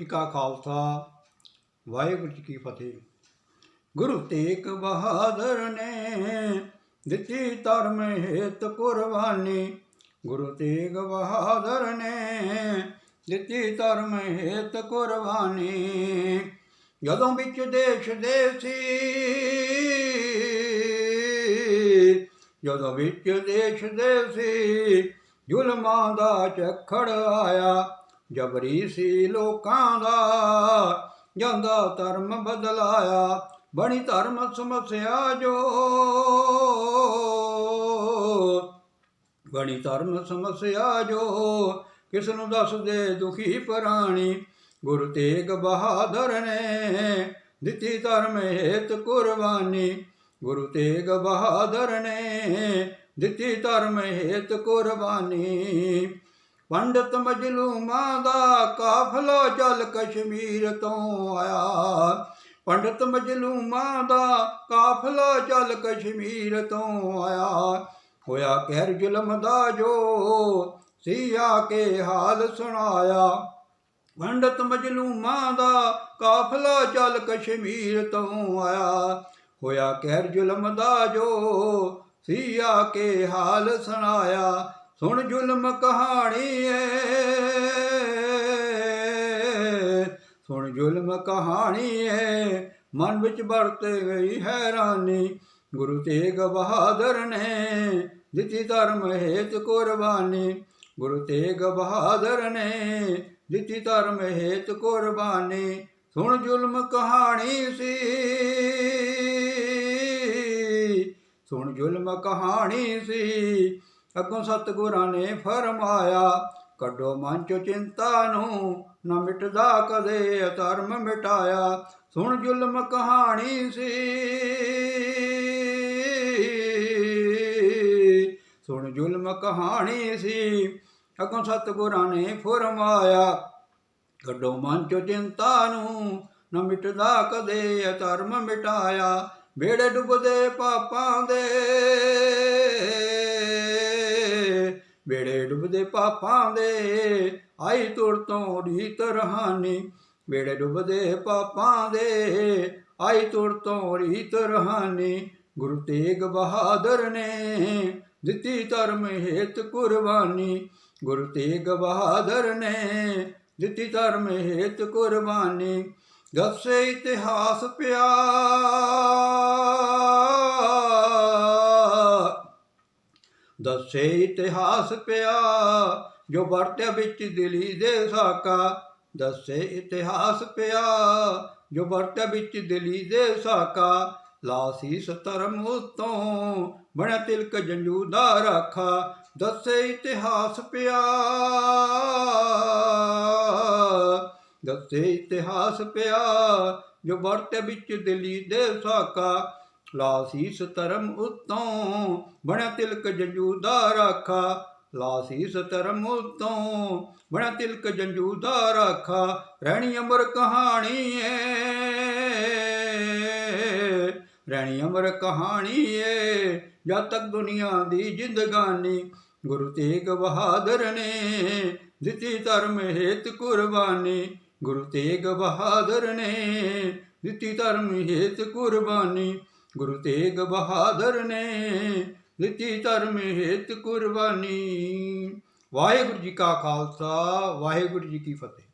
ਜੀ ਕਾ ਖਾਲਸਾ, ਵਾਹਿਗੁਰੂ ਜੀ ਕੀ ਫਤਿਹ। ਗੁਰੂ ਤੇਗ ਬਹਾਦਰ ਨੇ ਦਿੱਤੀ ਧਰਮ ਹੇਤ ਕੁਰਬਾਨੀ। ਗੁਰੂ ਤੇਗ ਬਹਾਦਰ ਨੇ ਦਿੱਤੀ ਧਰਮ ਹੇਤ ਕੁਰਬਾਨੀ। ਜਦੋਂ ਵਿੱਚ ਦੇਸ਼ ਦੇ ਸੀ, ਜਦੋਂ ਵਿੱਚ ਦੇਸ਼ ਦੇ ਸੀ, ਜ਼ੁਲਮਾਂ ਦਾ ਝੱਖੜ ਆਇਆ। ਜਬਰੀ ਸੀ ਲੋਕਾਂ ਦਾ, ਜਾਂਦਾ ਧਰਮ ਬਦਲਾਇਆ, ਬਣੀ ਧਰਮ ਸਮਸਿਆ ਜੋ। ਬਣੀ ਧਰਮ ਸਮਸਿਆ ਜੋ, ਕਿਸ ਨੂੰ ਦੱਸਦੇ ਦੁਖੀ ਪ੍ਰਾਣੀ? ਗੁਰੂ ਤੇਗ ਬਹਾਦਰ ਨੇ ਦਿੱਤੀ ਧਰਮ ਹੇਤ ਕੁਰਬਾਨੀ। ਗੁਰੂ ਤੇਗ ਬਹਾਦਰ ਨੇ ਦਿੱਤੀ ਧਰਮ ਹੇਤ ਕੁਰਬਾਨੀ। ਪੰਡਤ ਮਜਲੂਮਾਂ ਦਾ ਕਾਫਲਾ ਚੱਲ ਕਸ਼ਮੀਰ ਤੋਂ ਆਇਆ। ਪੰਡਤ ਮਜਲੂਮਾਂ ਦਾ ਕਾਫਲਾ ਚੱਲ ਕਸ਼ਮੀਰ ਤੋਂ ਆਇਆ। ਹੋਇਆ ਕਹਿਰ ਜ਼ੁਲਮ ਦਾ ਜੋ ਸੀਆ ਕੇ ਹਾਲ ਸੁਣਾਇਆ। ਪੰਡਤ ਮਜਲੂਮਾਂ ਦਾ ਕਾਫਲਾ ਚੱਲ ਕਸ਼ਮੀਰ ਤੋਂ ਆਇਆ। ਹੋਇਆ ਕਹਿਰ ਜ਼ੁਲਮ ਦਾ ਜੋ ਸੀਆ ਕੇ ਹਾਲ ਸੁਣਾਇਆ। ਸੁਣ ਜ਼ੁਲਮ ਕਹਾਣੀ ਏ। ਸੁਣ ਜ਼ੁਲਮ ਕਹਾਣੀ ਏ। ਮਨ ਵਿੱਚ ਵਰਤ ਗਈ ਹੈਰਾਨੀ। ਗੁਰੂ ਤੇਗ ਬਹਾਦਰ ਨੇ ਦਿੱਤੀ ਧਰਮ ਹੇਤ ਕੁਰਬਾਨੀ। ਗੁਰੂ ਤੇਗ ਬਹਾਦਰ ਨੇ ਦਿੱਤੀ ਧਰਮ ਹੇਤ ਕੁਰਬਾਨੀ। ਸੁਣ ਜ਼ੁਲਮ ਕਹਾਣੀ ਸੀ। ਸੁਣ ਜ਼ੁਲਮ ਕਹਾਣੀ ਸੀ। ਅੱਗੋਂ ਸਤਿਗੁਰਾਂ ਨੇ ਫਰਮਾਇਆ, ਕੱਢੋ ਮਨ ਚੋਂ ਚਿੰਤਾ ਨੂੰ, ਨਾ ਮਿਟਦਾ ਕਦੇ ਧਰਮ ਮਿਟਾਇਆ। ਸੁਣ ਜ਼ੁਲਮ ਕਹਾਣੀ ਸੀ। ਸੁਣ ਜ਼ੁਲਮ ਕਹਾਣੀ ਸੀ। ਅੱਗੋਂ ਸਤਿਗੁਰਾਂ ਨੇ ਫਰਮਾਇਆ, ਕੱਢੋ ਮਨ ਚੋਂ ਚਿੰਤਾ ਨੂੰ, ਨਾ ਮਿਟਦਾ ਕਦੇ ਧਰਮ ਮਿਟਾਇਆ। ਬੇੜੇ ਡੁੱਬਦੇ ਪਾਪਾਂ ਦੇ ਬੇੜੇ ਡੁੱਬਦੇ ਪਾਪਾਂ ਦੇ ਆਈ ਤੁਰ ਤੋਂ ਰੀਤ ਰਹਾਨੀ। ਬੇੜੇ ਡੁੱਬਦੇ ਪਾਪਾਂ ਦੇ ਆਈ ਤੁਰ ਤੋਂ ਰੀਤ ਰਹਾਨੀ। ਗੁਰੂ ਤੇਗ ਬਹਾਦਰ ਨੇ ਦਿੱਤੀ ਧਰਮ ਹੇਤ ਕੁਰਬਾਨੀ। ਗੁਰੂ ਤੇਗ ਬਹਾਦਰ ਨੇ ਦਿੱਤੀ ਧਰਮ ਹੇਤ ਕੁਰਬਾਨੀ। ਦੱਸੇ ਇਤਿਹਾਸ ਪਿਆ ਦੱਸੇ ਇਤਿਹਾਸ ਪਿਆ, ਜੋ ਵਰਤਿਆ ਵਿੱਚ ਦਿਲੀ ਦੇ ਸਾਕਾ। ਦੱਸੇ ਇਤਿਹਾਸ ਪਿਆ, ਜੋ ਵਰਤਿਆ ਵਿੱਚ ਦਿਲੀ ਦੇ ਸਾਕਾ। ਲਾਸੀ ਸਤਰਮ ਉਤੋਂ ਬਣਾ ਤਿਲਕ ਜੰਜੂ ਦਾ ਰਾਖਾ। ਦੱਸੇ ਇਤਿਹਾਸ ਪਿਆ, ਦੱਸੇ ਇਤਿਹਾਸ ਪਿਆ, ਜੋ ਵਰਤਿਆ ਵਿੱਚ ਦਿਲੀ ਦੇ ਸਾਕਾ। ਲਾਸੀਸ ਧਰਮ ਉਤੋਂ ਬਣਾ ਤਿਲਕ ਜੰਜੂ ਦਾ ਰਾਖਾ। ਲਾਸੀਸ ਧਰਮ ਉਤੋਂ ਬਣਿਆ ਤਿਲਕ ਜੰਜੂ ਦਾ ਰਾਖਾ। ਰਹਿਣੀ ਅਮਰ ਕਹਾਣੀ ਏ। ਰਹਿਣੀ ਅਮਰ ਕਹਾਣੀ ਏ। ਜਦ ਤੱਕ ਦੁਨੀਆ ਦੀ ਜ਼ਿੰਦਗਾਨੀ ਗੁਰੂ ਤੇਗ ਬਹਾਦਰ ਨੇ ਦਿੱਤੀ ਧਰਮ ਹੇਤ ਕੁਰਬਾਨੀ। ਗੁਰੂ ਤੇਗ ਬਹਾਦਰ ਨੇ ਦਿੱਤੀ ਧਰਮ ਹੇਤ ਕੁਰਬਾਨੀ। ਗੁਰੂ ਤੇਗ ਬਹਾਦਰ ਨੇ ਦਿੱਤੀ ਧਰਮ ਹੇਤ ਕੁਰਬਾਨੀ। ਵਾਹਿਗੁਰੂ ਜੀ ਕਾ ਖਾਲਸਾ, ਵਾਹਿਗੁਰੂ ਜੀ ਕੀ ਫਤਿਹ।